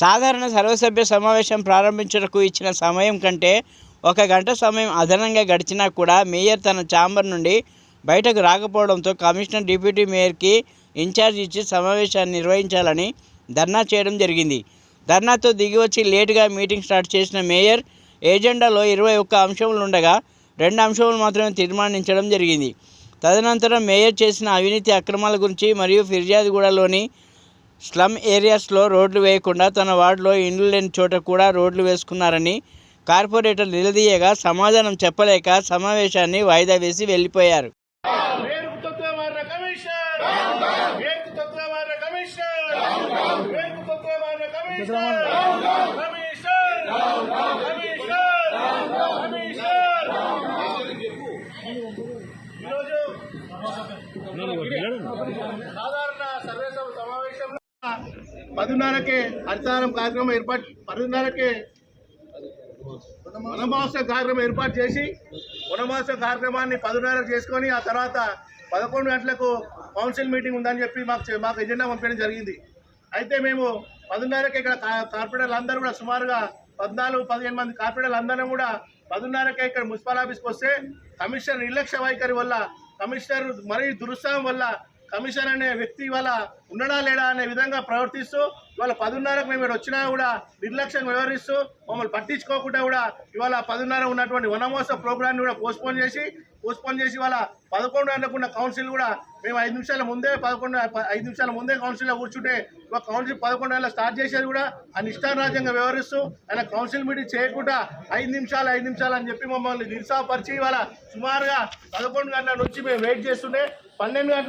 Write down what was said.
సాధారణ సర్వసభ్య సమావేశం ప్రారంభించుటకు ఇచ్చిన సమయం కంటే ఒక గంట సమయం అదనంగా గడిచినా కూడా మేయర్ తన ఛాంబర్ నుండి బయటకు రాకపోవడంతో కమిషనర్ డిప్యూటీ మేయర్కి ఇన్ఛార్జ్ ఇచ్చి సమావేశాన్ని నిర్వహించాలని ధర్నా చేయడం జరిగింది. ధర్నాతో దిగివచ్చి లేటుగా మీటింగ్ స్టార్ట్ చేసిన మేయర్ ఏజెండాలో ఇరవై ఒక్క అంశములు ఉండగా రెండు అంశములు మాత్రమే తీర్మానించడం జరిగింది. తదనంతరం మేయర్ చేసిన అవినీతి అక్రమాల గురించి మరియు ఫిర్యాదుగూడలోని స్లమ్ ఏరియాస్లో రోడ్లు వేయకుండా తన వార్డులో ఇండ్లు లేని చోట కూడా రోడ్లు వేసుకున్నారని కార్పొరేటర్ నిలదీయగా సమాధానం చెప్పలేక సమావేశాన్ని వాయిదా వేసి వెళ్ళిపోయారు. సాధారణ సర్వేసభ సమావేశంలో పదిన్నరకే హరితారం కార్యక్రమం ఏర్పాటు పదిన్నరకే వనమహోత్సవ కార్యక్రమం ఏర్పాటు చేసి వనమహోత్సవ కార్యక్రమాన్ని పదిన్నర చేసుకొని ఆ తర్వాత పదకొండు గంటలకు కౌన్సిల్ మీటింగ్ ఉందని చెప్పి మాకు మాకు ఎజెండా పంపించడం జరిగింది. అయితే మేము పదిన్నరకి ఇక్కడ కా- కార్పొరేటర్లు అందరూ కూడా సుమారుగా పద్నాలుగు పదిహేను మంది కార్పొరేటర్లు అందరం కూడా పదిన్నరకే ఇక్కడ మున్సిపల్ ఆఫీస్కి వస్తే కమిషనర్ నిర్లక్ష్య వైఖరి వల్ల కమిషనర్ మరీ దురుత్సాహం వల్ల కమిషన్ అనే వ్యక్తి ఇవాళ ఉండడా లేడా అనే విధంగా ప్రవర్తిస్తూ ఇవాళ పదిన్నరకు మేము ఇక్కడ వచ్చినా కూడా నిర్లక్ష్యంగా వ్యవహరిస్తూ మమ్మల్ని పట్టించుకోకుండా కూడా ఇవాళ పదిన్నర ఉన్నటువంటి వనమోస ప్రోగ్రాన్ని కూడా పోస్ట్పోన్ చేసి పోస్ట్పోన్ చేసి ఇవాళ పదకొండు అనుకున్న కౌన్సిల్ కూడా మేము ఐదు నిమిషాల ముందే పదకొండు ఐదు నిమిషాల ముందే కౌన్సిల్లో కూర్చుంటే ఇవాళ కౌన్సిల్ పదకొండు గంటల స్టార్ట్ చేసేది కూడా ఆయన ఇష్టారాజ్యంగా వ్యవహరిస్తూ ఆయన కౌన్సిల్ మీటింగ్ చేయకుండా ఐదు నిమిషాలు ఐదు నిమిషాలు అని చెప్పి మమ్మల్ని నిరుత్సాహపరిచి ఇవాళ సుమారుగా పదకొండు గంటల నుంచి మేము వెయిట్ చేస్తుంటే పన్నెండు గంటల